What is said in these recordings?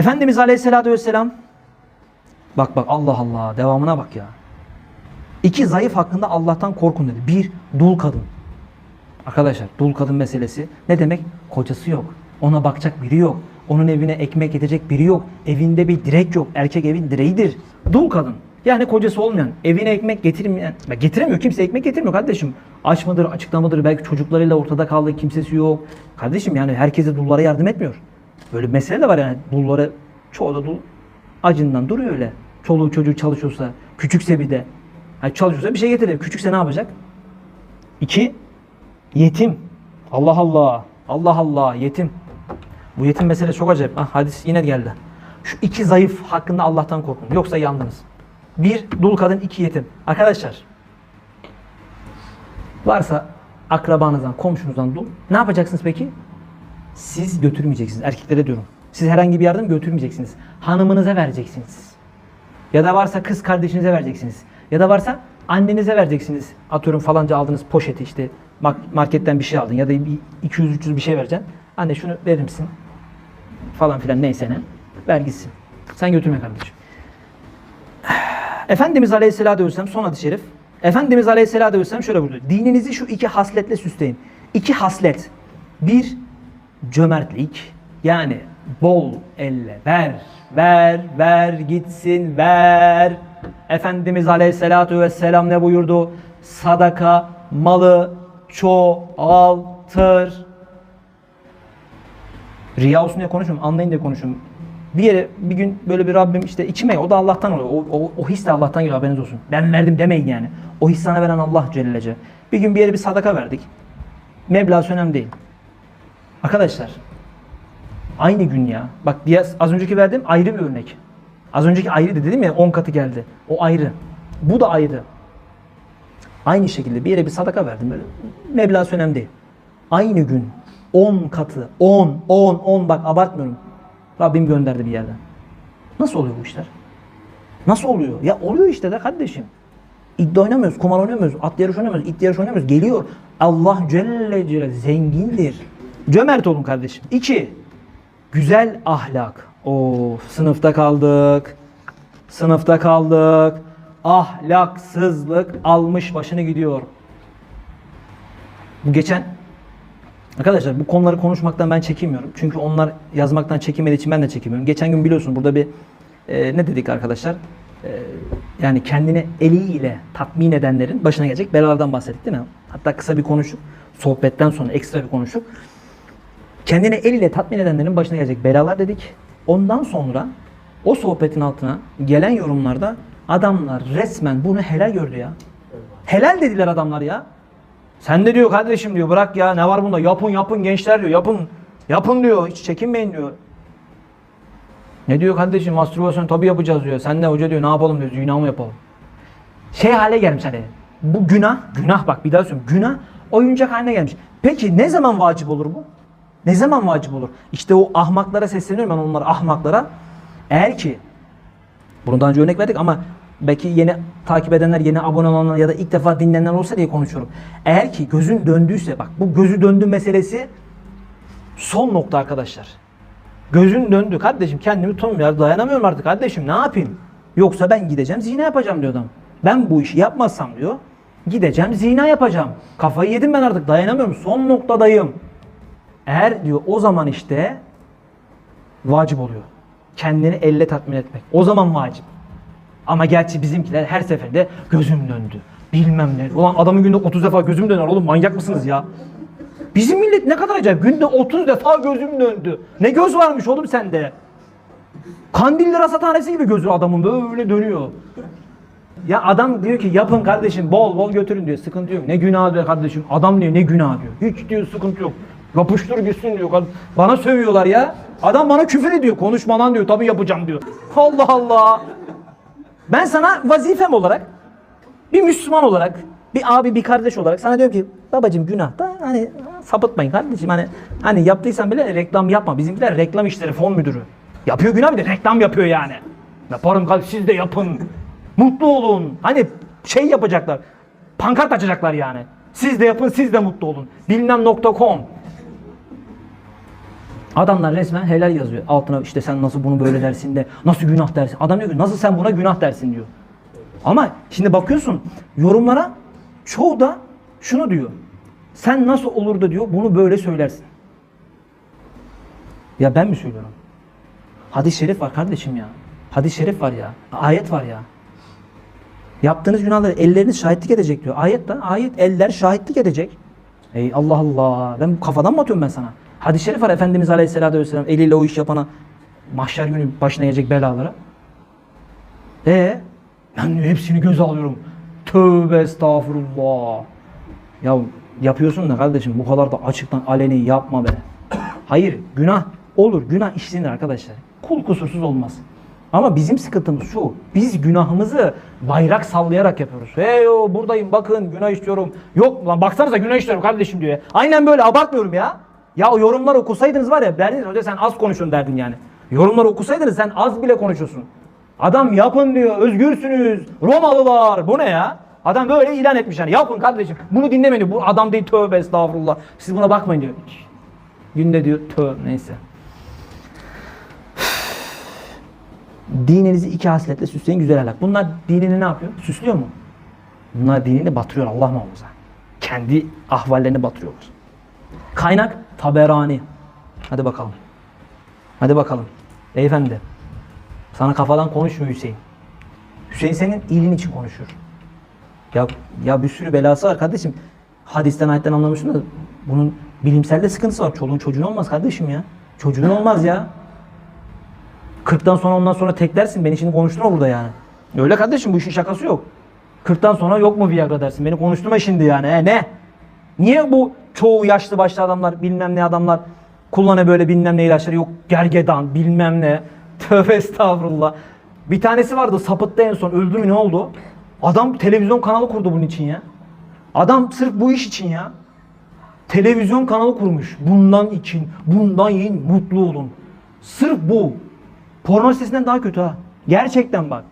Efendimiz Aleyhisselatü Vesselam bak bak Allah Allah devamına bak ya. İki zayıf hakkında Allah'tan korkun dedi. Bir, dul kadın. Arkadaşlar dul kadın meselesi ne demek? Kocası yok. Ona bakacak biri yok. Onun evine ekmek yetecek biri yok. Evinde bir direk yok. Erkek evin direğidir. Dul kadın. Yani kocası olmayan, evine ekmek getirmeyen, getiremiyor kimse ekmek getirmiyor kardeşim. Aç mıdır, mıdır, belki çocuklarıyla ortada kaldı, kimsesi yok. Kardeşim yani herkese dullara yardım etmiyor. Böyle mesele de var yani dullara, çoğu da dul acından duruyor öyle. Çoluğu çocuğu çalışıyorsa, küçükse bir de. Yani çalışıyorsa bir şey getirir. Küçükse ne yapacak? İki, yetim. Allah Allah. Allah Allah yetim. Bu yetim meselesi çok acayip. Ah, hadis yine geldi. Şu iki zayıf hakkında Allah'tan korkun. Yoksa yandınız. Bir dul kadın, iki yetim. Arkadaşlar varsa akrabanızdan, komşunuzdan dul ne yapacaksınız peki? Siz götürmeyeceksiniz. Erkeklere diyorum. Siz herhangi bir yardım götürmeyeceksiniz. Hanımınıza vereceksiniz. Ya da varsa kız kardeşinize vereceksiniz. Ya da varsa annenize vereceksiniz. Atıyorum falanca aldığınız poşeti işte marketten bir şey aldın ya da bir 200-300 bir şey vereceksin. Anne şunu verir misin? Falan filan neyse ne. Ver gitsin. Sen götürme kardeşim. Efendimiz Aleyhisselatü Vesselam son hadis-i şerif. Efendimiz Aleyhisselatü Vesselam şöyle buyuruyor. Dininizi şu iki hasletle süsleyin. İki haslet. Bir, cömertlik. Yani bol elle ver, ver, ver gitsin, ver. Efendimiz Aleyhisselatü Vesselam ne buyurdu? Sadaka malı çoğaltır. Riya olsun diye konuşmuyorum, anlayın diye konuşuyorum. Bir yere bir gün böyle bir Rabbim işte içime o da Allah'tan oluyor. O, o, o his de Allah'tan geliyor haberiniz olsun. Ben verdim demeyin yani. O his sana veren Allah Celle Celle. Bir gün bir yere bir sadaka verdik. Meblağ önemli değil. Arkadaşlar aynı gün ya. Bak diye az önceki verdiğim ayrı bir örnek. Az önceki ayrı dedim ya 10 katı geldi. O ayrı. Bu da ayrı. Aynı şekilde bir yere bir sadaka verdim böyle. Meblağ önemli değil. Aynı gün 10 katı 10 10 10 bak abartmıyorum. Rabbim gönderdi bir yerden. Nasıl oluyor bu işler? Nasıl oluyor? Ya oluyor işte de kardeşim. İddia oynamıyoruz, kumar oynamıyoruz, at yarışı oynamıyoruz, it yarışı oynamıyoruz. Geliyor. Allah Celle Celle zengindir. Cömert olun kardeşim. İki, güzel ahlak. Of sınıfta kaldık. Sınıfta kaldık. Ahlaksızlık almış başını gidiyor. Bu geçen Arkadaşlar bu konuları konuşmaktan ben çekinmiyorum. Çünkü onlar yazmaktan çekinmediği için ben de çekinmiyorum. Geçen gün biliyorsun burada bir e, ne dedik arkadaşlar? E, yani kendini eliyle tatmin edenlerin başına gelecek belalardan bahsettik değil mi? Hatta kısa bir konuştuk. Sohbetten sonra ekstra bir konuştuk. Kendini eliyle tatmin edenlerin başına gelecek belalar dedik. Ondan sonra o sohbetin altına gelen yorumlarda adamlar resmen bunu helal gördü ya. Helal dediler adamlar ya. Sen de diyor kardeşim diyor bırak ya ne var bunda yapın yapın gençler diyor yapın. Yapın diyor hiç çekinmeyin diyor. Ne diyor kardeşim mastürbasyon tabi yapacağız diyor. Sen de hoca diyor ne yapalım diyor zina mı yapalım. Şey hale gelmiş hani bu günah günah bak bir daha söylüyorum günah oyuncak haline gelmiş. Peki ne zaman vacip olur bu? Ne zaman vacip olur? İşte o ahmaklara sesleniyorum ben onlara ahmaklara. Eğer ki bunu daha önce örnek verdik ama belki yeni takip edenler, yeni abone olanlar ya da ilk defa dinleyenler olsa diye konuşuyorum. Eğer ki gözün döndüyse bak bu gözü döndü meselesi son nokta arkadaşlar. Gözün döndü kardeşim kendimi tutamıyorum dayanamıyorum artık kardeşim ne yapayım? Yoksa ben gideceğim zina yapacağım diyor adam. Ben bu işi yapmazsam diyor gideceğim zina yapacağım. Kafayı yedim ben artık dayanamıyorum son noktadayım. Eğer diyor o zaman işte vacip oluyor. Kendini elle tatmin etmek. O zaman vacip. Ama gerçi bizimkiler her seferinde gözüm döndü. Bilmem ne. Ulan adamın günde 30 defa gözüm döner oğlum manyak mısınız ya? Bizim millet ne kadar acayip. Günde 30 defa gözüm döndü. Ne göz varmış oğlum sende? Kandilli rasathanesi gibi gözü adamın böyle dönüyor. Ya adam diyor ki yapın kardeşim bol bol götürün diyor. Sıkıntı yok. Ne günah diyor kardeşim. Adam diyor ne günah diyor. Hiç diyor sıkıntı yok. Yapıştır gitsin diyor. Bana sövüyorlar ya. Adam bana küfür ediyor. Konuşma lan diyor. Tabii yapacağım diyor. Allah Allah. Ben sana vazifem olarak bir Müslüman olarak bir abi bir kardeş olarak sana diyorum ki babacım günah da hani sapıtmayın kardeşim hani hani yaptıysan bile reklam yapma. Bizimkiler reklam işleri fon müdürü. Yapıyor günah bir de reklam yapıyor yani. Yaparım kardeşim siz de yapın. Mutlu olun. Hani şey yapacaklar. Pankart açacaklar yani. Siz de yapın siz de mutlu olun. Bilmem.com Adamlar resmen helal yazıyor. Altına işte sen nasıl bunu böyle dersin de nasıl günah dersin. Adam diyor ki nasıl sen buna günah dersin diyor. Ama şimdi bakıyorsun yorumlara çoğu da şunu diyor. Sen nasıl olur da diyor bunu böyle söylersin. Ya ben mi söylüyorum? Hadis-i şerif var kardeşim ya. Hadis-i şerif var ya. Ayet var ya. Yaptığınız günahları elleriniz şahitlik edecek diyor. Ayet lan ayet eller şahitlik edecek. Ey Allah Allah. Ben kafadan mı atıyorum ben sana? Hadis-i şerif var Efendimiz Aleyhisselatü Vesselam eliyle o iş yapana mahşer günü başına gelecek belalara. E ben hepsini göze alıyorum. Tövbe estağfurullah. Ya yapıyorsun da kardeşim bu kadar da açıktan aleni yapma be. Hayır günah olur. Günah işlenir arkadaşlar. Kul kusursuz olmaz. Ama bizim sıkıntımız şu. Biz günahımızı bayrak sallayarak yapıyoruz. Hey o buradayım bakın günah işliyorum. Yok lan baksanıza günah işliyorum kardeşim diyor. Aynen böyle abartmıyorum ya. Ya o yorumlar okusaydınız var ya derdiniz hoca sen az konuşuyorsun derdin yani. Yorumlar okusaydınız sen az bile konuşuyorsun. Adam yapın diyor özgürsünüz. Romalılar bu ne ya? Adam böyle ilan etmiş yani yapın kardeşim. Bunu dinlemeyin diyor. Bu adam değil tövbe estağfurullah. Siz buna bakmayın diyor. Günde diyor tövbe neyse. Dininizi iki hasletle süsleyin güzel ahlak. Bunlar dinini ne yapıyor? Süslüyor mu? Bunlar dinini batırıyor Allah muhafaza. Kendi ahvallerini batırıyorlar. Kaynak Taberani. Hadi bakalım. Hadi bakalım. Beyefendi. Sana kafadan konuşmuyor Hüseyin. Hüseyin senin iyiliğin için konuşuyor. Ya ya bir sürü belası var kardeşim. Hadisten ayetten anlamışsın da bunun bilimsel de sıkıntısı var. Çoluğun çocuğun olmaz kardeşim ya. Çocuğun olmaz ya. 40'tan sonra ondan sonra teklersin. Beni şimdi konuşturma burada yani. Öyle kardeşim bu işin şakası yok. 40'tan sonra yok mu Viagra dersin. Beni konuşturma şimdi yani. E, ne? Niye bu çoğu yaşlı başlı adamlar bilmem ne adamlar kullanıyor böyle bilmem ne ilaçları yok gergedan bilmem ne. Tövbe estağfurullah. Bir tanesi vardı sapıttı en son öldü mü ne oldu? Adam televizyon kanalı kurdu bunun için ya. Adam sırf bu iş için ya. Televizyon kanalı kurmuş. Bundan için, bundan yiyin, mutlu olun. Sırf bu. Porno sitesinden daha kötü ha. Gerçekten bak.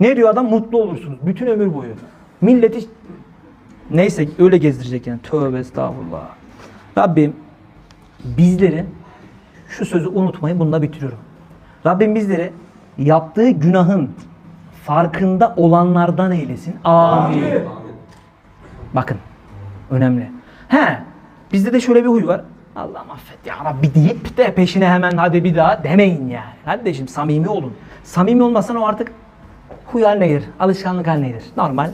Ne diyor adam? Mutlu olursunuz. Bütün ömür boyu. Milleti neyse öyle gezdirecek yani. Tövbe estağfurullah. Rabbim bizleri şu sözü unutmayın bununla bitiriyorum. Rabbim bizleri yaptığı günahın farkında olanlardan eylesin. Amin. Bakın önemli. He bizde de şöyle bir huy var. Allah'ım affet ya Rabbi deyip de peşine hemen hadi bir daha demeyin yani. Kardeşim samimi olun. Samimi olmasan o artık huy haline gelir. Alışkanlık haline gelir. Normal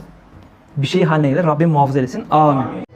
bir şey haline gelir. Rabbim muhafaza eylesin. Amin.